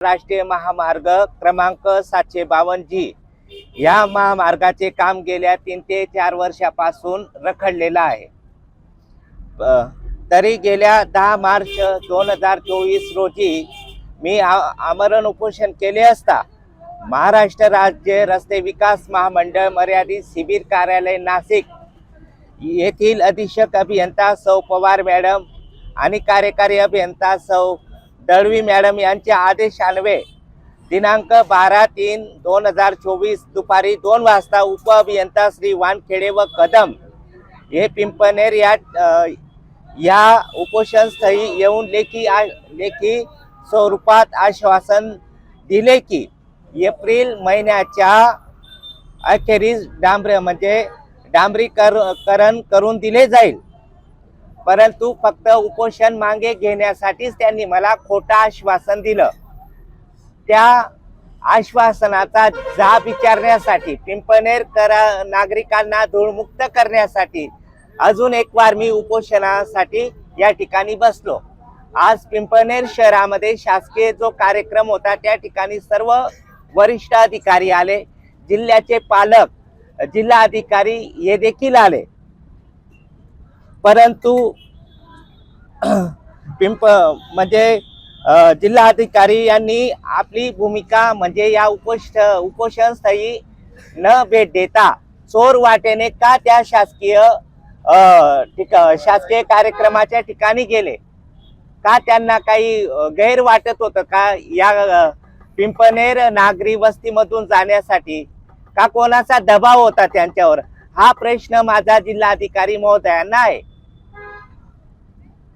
राष्ट्रीय महामार्ग क्रमांक सातशे बावन्न जी या महामार्गाचे काम गेल्या तीन ते चार वर्षापासून रखडलेलं आहे. तरी गेल्या दहा मार्च दोन हजार चोवीस रोजी मी आ- आमरण उपोषण केले असता महाराष्ट्र राज्य रस्ते विकास महामंडळ मर्यादित शिबिर कार्यालय नाशिक येथील अधीक्षक अभियंता सौ पवार मॅडम आणि कार्यकारी अभियंता सौ दळवी मॅडम यांच्या आदेशान्वये दिनांक बारा तीन दोन हजार चोवीस दुपारी दोन वाजता उप अभियंता श्री वानखेडे व कदम हे पिंपनेर या या उपोषणस्थळी येऊन लेखी आ लेखी स्वरूपात आश्वासन दिले की एप्रिल महिन्याच्या अखेरीस डांबर म्हणजे डांबरीकरण करून दिले जाईल. परंतु फक्त उपोषण मागे घेण्यासाठीच त्यांनी मला खोटं आश्वासन दिलं. त्या आश्वासनाचा जाब विचारण्यासाठी पिंपनेर करा नागरिकांना धूळमुक्त करण्यासाठी अजून एक वार मी उपोषणासाठी या ठिकाणी बसलो. आज पिंपनेर शहरामध्ये शासकीय जो कार्यक्रम होता त्या ठिकाणी सर्व वरिष्ठ अधिकारी आले. जिल्ह्याचे पालक जिल्हा अधिकारी हे देखील आले. परंतु पिंप म्हणजे जिल्हाधिकारी यांनी आपली भूमिका म्हणजे या उपोष उपोषणस्थळी न भेट देता चोर वाटेने का त्या शासकीय शासकीय कार्यक्रमाच्या ठिकाणी गेले? का त्यांना काही गैर वाटत होतं? का या पिंपनेर नागरी वस्तीमधून जाण्यासाठी का कोणाचा दबाव होता त्यांच्यावर? हा प्रश्न माझा जिल्हाधिकारी महोदयांना आहे.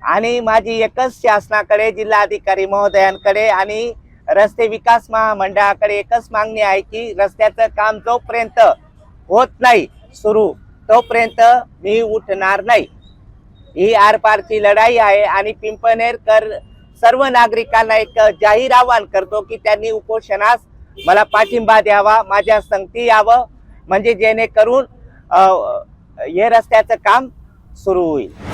आणि माझी एकच शासनाकडे जिल्हाधिकारी महोदयांकडे आणि रस्ते विकास महामंडळाकडे एकच मागणी आहे की रस्त्याचं काम जोपर्यंत होत नाही सुरू तोपर्यंत मी उठणार नाही. ही आरपारची लढाई आहे आणि पिंपनेरकर सर्व नागरिकांना एक जाहीर आवाहन करतो की त्यांनी उपोषणास मला पाठिंबा द्यावा माझ्या संगती यावं म्हणजे जेणेकरून हे रस्त्याचं काम सुरू होईल.